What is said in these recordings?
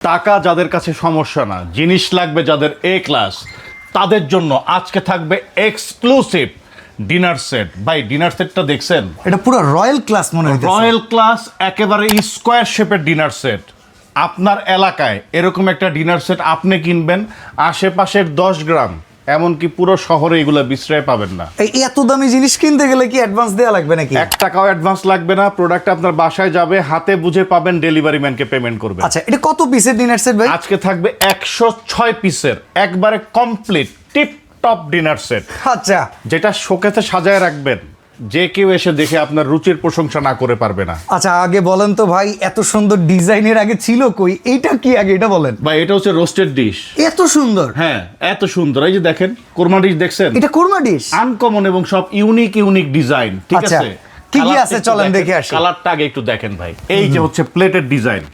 টাকা যাদের কাছে সমস্যা না জিনিস লাগবে যাদের এ ক্লাস তাদের জন্য আজকে থাকবে এক্সক্লুসিভ ডিনার সেট ভাই ডিনার সেটটা দেখছেন? এটা পুরো রয়্যাল ক্লাস মনে হয় রয়্যাল ক্লাস একেবারে স্কোয়ার শেপের ডিনার সেট আপনার এলাকায় এরকম একটা ডিনার সেট আপনি কিনবেন আশেপাশের দশ গ্রাম। এমনকি পুরো শহরে এগুলো বিশ্রয় পাবেন না। এই এত দামি জিনিস কিনতে গেলে কি অ্যাডভান্স দেওয়া লাগবে নাকি? এক টাকাও অ্যাডভান্স লাগবে না প্রোডাক্ট আপনার বাসায় যাবে হাতে বুঝে পাবেন ডেলিভারি ম্যানকে পেমেন্ট করবে আচ্ছা এটা কত পিসের ডিনার সেট ভাই? আজকে থাকবে একশো ছয় পিসের একবারে complete tip top dinner set আচ্ছা। যেটা শোকেতে সাজায় রাখবেন। যে কেউ এসে দেখে আপনার রুচির প্রশংসা না করে পারবে না। আচ্ছা আগে বলেন তো ভাই এত সুন্দর ডিজাইনের আগে ছিল কই? এটা কি আগে? এটা বলেন। ভাই এটা হচ্ছে রোস্টেড ডিশ এত সুন্দর? হ্যাঁ এত সুন্দর। এই যে দেখেন কোরমা ডিশ দেখছেন? এটা কোরমা ডিশ আনকমন এবং সব ইউনিক ইউনিক ডিজাইন ঠিক আচ্ছা, আছে? কি কি আছে? চলেন দেখে আসি। কালারটা আগে একটু দেখেন ভাই। এই যে হচ্ছে প্লেটের ডিজাইন।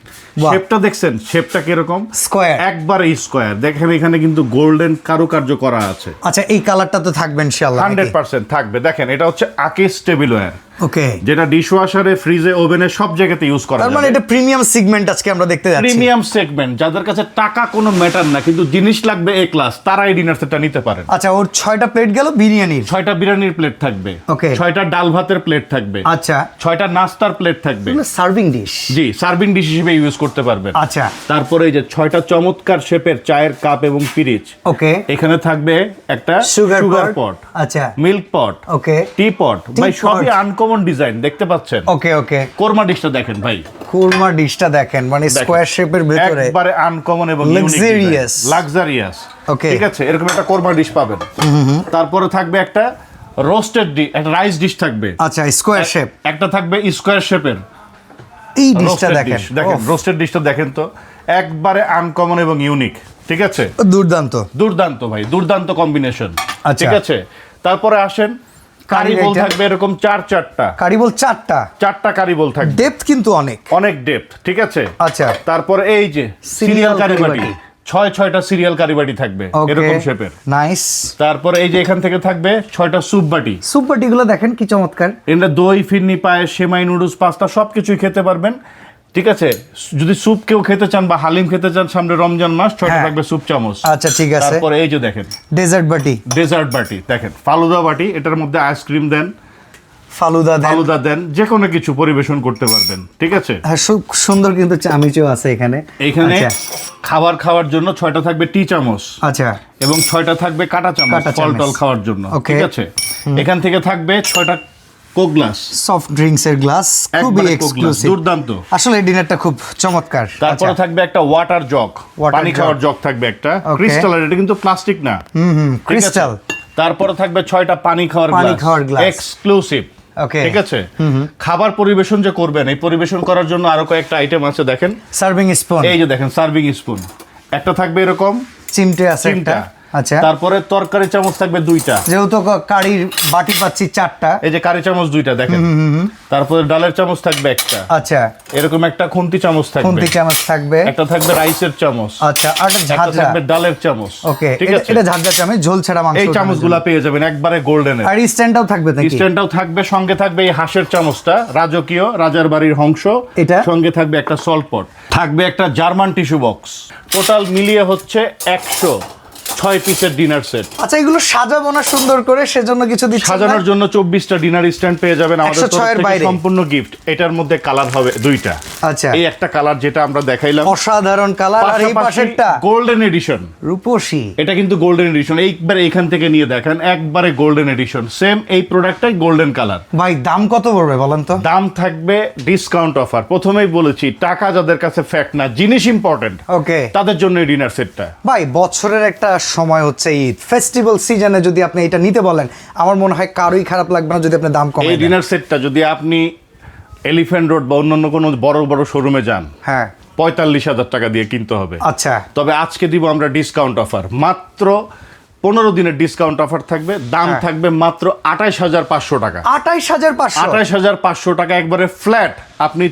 শেপটা দেখছেন? শেপটা কীরকম? Square। একবারে স্কোয়ার দেখেন এখানে কিন্তু গোল্ডেন কারুকার্য করা আছে। আচ্ছা এই কালারটা তো থাকবে ইনশাআল্লাহ হান্ড্রেড পার্সেন্ট থাকবে। দেখেন এটা হচ্ছে আকিস টেবিলওয়্যার ওকে যেটা ডিশওয়াশারে ফ্রিজে ওভেনে সব জায়গাতে ইউজ করা তার মানে এটা প্রিমিয়াম সিগমেন্ট আজকে আমরা দেখতে যাচ্ছি। প্রিমিয়াম সেগমেন্ট যাদের কাছে টাকা কোনো ম্যাটার না কিন্তু জিনিস লাগবে এ ক্লাস তারা এই ডিনার সেটটা নিতে পারেন। আচ্ছা ওর ছয়টা প্লেট গেল বিরিয়ানির? ছয়টা বিরিয়ানির প্লেট থাকবে। Okay. ছয়টা ডাল ভাতের প্লেট থাকবে। আচ্ছা। ছয়টা নাস্তার প্লেট থাকবে। সার্ভিং ডিশ জি সার্ভিং ডিশ হিসেবে ইউজ করতে পারবেন। আচ্ছা। তারপরে এই যে ছয়টা চমৎকার শেপের চায়ের কাপ এবং পিরিচ ওকে এখানে থাকবে একটা সুগার পট আচ্ছা। মিল্ক পট ওকে টি পট ভাই সবই pot। আনকমন ডিজাইন দেখতে পাচ্ছেন? ওকে ওকে কোরমা ডিশটা দেখেন ভাই। কুরমা ডিশটা দেখেন মানে স্কোয়ার শেপের ভেতরে একবারে আনকমন এবং Luxurious। Luxurious Okay. ঠিক আছে এরকম একটা কোরমা ডিশ পাবেন। তারপরে থাকবে একটা রোস্টেড ডিশ একটা রাইস ডিশ থাকবে। আচ্ছা স্কোয়ার শেপ একটা থাকবে স্কোয়ার শেপের এই ডিশটা দেখেন। দেখেন রোস্টেড ডিশটা দেখেন তো। একবারে আনকমন এবং ইউনিক ঠিক আছে? দুর্দান্ত। দুর্দান্ত ভাই দুর্দান্ত কম্বিনেশন আচ্ছা। ঠিক আছে? তারপরে আসেন কারি কারির বোল item। থাকবে এরকম চার চারটা। কারিবল চারটা। চারটা কারি বোল থাকবে। ডেপথ কিন্তু অনেক। অনেক ডেপথ ঠিক আছে? আচ্ছা। তারপরে এই যে সিরিয়াল কারিবাটি। ছয় ছয়টা সিরিয়াল কারিবাটি থাকবে এরকম শেপের নাইস তারপরে এই যে এখান থেকে থাকবে ছয়টা স্যুপ বাটি। গুলো দেখেন কি চমৎকার। এটা দই ফিরনি পায়েস সেমাই নুডলস পাস্তা সবকিছুই খেতে পারবেন। ঠিক আছে? যদি স্যুপ কেউ খেতে চান বা হালিম খেতে চান সামনে রমজান মাস ছয়টা হ্যাঁ। থাকবে স্যুপ চামচ। আচ্ছা ঠিক আছে। তারপরে এই যে দেখেন। ডেজার্ট বাটি। ডেজার্ট বাটি দেখেন। ফালুদা বাটি এটার মধ্যে আইসক্রিম দেন। ফালুদা দেন। ফালুদা দেন যে কোনো কিছু পরিবেশন করতে পারবেন ঠিক আছে? হ্যাঁ খুব সুন্দর কিন্তু চামিচও আছে এখানে। এখানে আচ্ছা। খাবার খাওয়ার জন্য ছয়টা থাকবে টি চামচ। আচ্ছা। এবং ছয়টা থাকবে কাটা চামচ ফল টল খাওয়ার জন্য ঠিক আছে? এখান থেকে থাকবে ছয়টা কোক গ্লাস। সফট ড্রিঙ্কস এর গ্লাস খুবই এক্সক্লুসিভ দুর্দান্ত। আসলে ডিনারটা খুব চমৎকার। তারপরে আচ্ছা। থাকবে একটা ওয়াটার জগ পানি খাওয়ার জগ থাকবে একটা। ক্রিস্টাল এটা কিন্তু প্লাস্টিক না। হুম হুম crystal। তারপরে থাকবে ছয়টা পানি খাওয়ার পানি খাওয়ার glass। Exclusive Okay. ঠিক আছে? খাবার পরিবেশন যে করবেন এই পরিবেশন করার জন্য আরও কয়েকটা আইটেম আছে দেখেন। সার্ভিং স্পুন এই যে দেখেন সার্ভিং স্পুন একটা থাকবে এরকম। চিমটে আছে একটা। আচ্ছা। তারপরে তরকারি চামচ থাকবে দুইটা। যেহেতু কারির বাটি পাচ্ছি চারটা। এই যে কারি চামচ দুইটা দেখেন। তারপরে ডালের চামচ থাকবে একটা। আচ্ছা। এরকম একটা খুন্তি চামচ থাকবে। খুন্তি চামচ থাকবে। একটা থাকবে রাইসের চামচ। আচ্ছা আর একটা থাকবে ডালের চামচ। ওকে ঠিক আছে? এটা ঝাঁঝরা চামচ ঝোল ছাড়া মাংস এই চামচগুলা পেয়ে যাবেন একবারে গোল্ডেন। আর স্ট্যান্ডটাও থাকবে নাকি? স্ট্যান্ডটাও থাকবে সঙ্গে থাকবে এই হাঁসের চামচটা রাজকীয় রাজার বাড়ির হংস। এটা? সঙ্গে থাকবে একটা সল্ট পট থাকবে একটা জার্মান টিস্যু বক্স টোটাল মিলিয়ে হচ্ছে একশো। ছয় পিসের ডিনার সেট আচ্ছা এগুলো সাজাবো না সুন্দর করে সেজন্য কিছু দিচ্ছেন সাজানোর জন্য চব্বিশটা ডিনার স্ট্যান্ড পেয়ে যাবেন আমাদের তরফ থেকে বাইরে। সম্পূর্ণ গিফট এটার মধ্যে কালার হবে দুইটা। আচ্ছা। এই একটা কালার যেটা আমরা দেখাইলাম। অসাধারণ কালার আর এই পাশেরটা গোল্ডেন এডিশন রূপসী। এটা কিন্তু গোল্ডেন এডিশন এইখান থেকে নিয়ে দেখেন একবারে গোল্ডেন এডিশন সেম এই প্রোডাক্টটাই গোল্ডেন কালার ভাই দাম কত পড়বে বলেন তো? দাম থাকবে ডিসকাউন্ট অফার প্রথমেই বলেছি টাকা যাদের কাছে ফ্যাক্ট না জিনিস ইম্পর্টেন্ট ওকে তাদের জন্য ডিনার সেটটা ভাই বছরের একটা সময় হচ্ছে ঈদ। ফেস্টিভ্যাল সিজনে যদি আপনি এটা নিতে বলেন আমার মনে হয় কারোই খারাপ লাগবে না যদি আপনি দাম কম এই ডিনার সেটটা যদি আপনি এলিফ্যান্ট রোড বা অন্যান্য কোনো বড় বড় শোরুমে যান হ্যাঁ। পঁয়তাল্লিশ হাজার টাকা দিয়ে কিনতে হবে। আচ্ছা। তবে আজকে দিব আমরা ডিসকাউন্ট অফার মাত্র পনেরো দিনের ডিসকাউন্ট অফার থাকবে। দাম হ্যাঁ। থাকবে মাত্র আঠাইশ হাজার পাঁচশো টাকা। আঠাইশ হাজার পাঁচশো? আঠাইশ হাজার পাঁচশো টাকা একবারে ফ্ল্যাট আপনি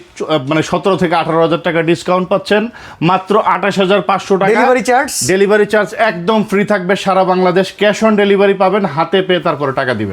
মানে সতেরো থেকে আঠারো হাজার টাকা ডিসকাউন্ট পাচ্ছেন। মাত্র আঠাশ হাজার পাঁচশো টাকা। ডেলিভারি চার্জ ডেলিভারি চার্জ একদম ফ্রি থাকবে। সারা বাংলাদেশ ক্যাশ অন ডেলিভারি পাবেন। হাতে পেয়ে তারপরে টাকা দিবেন।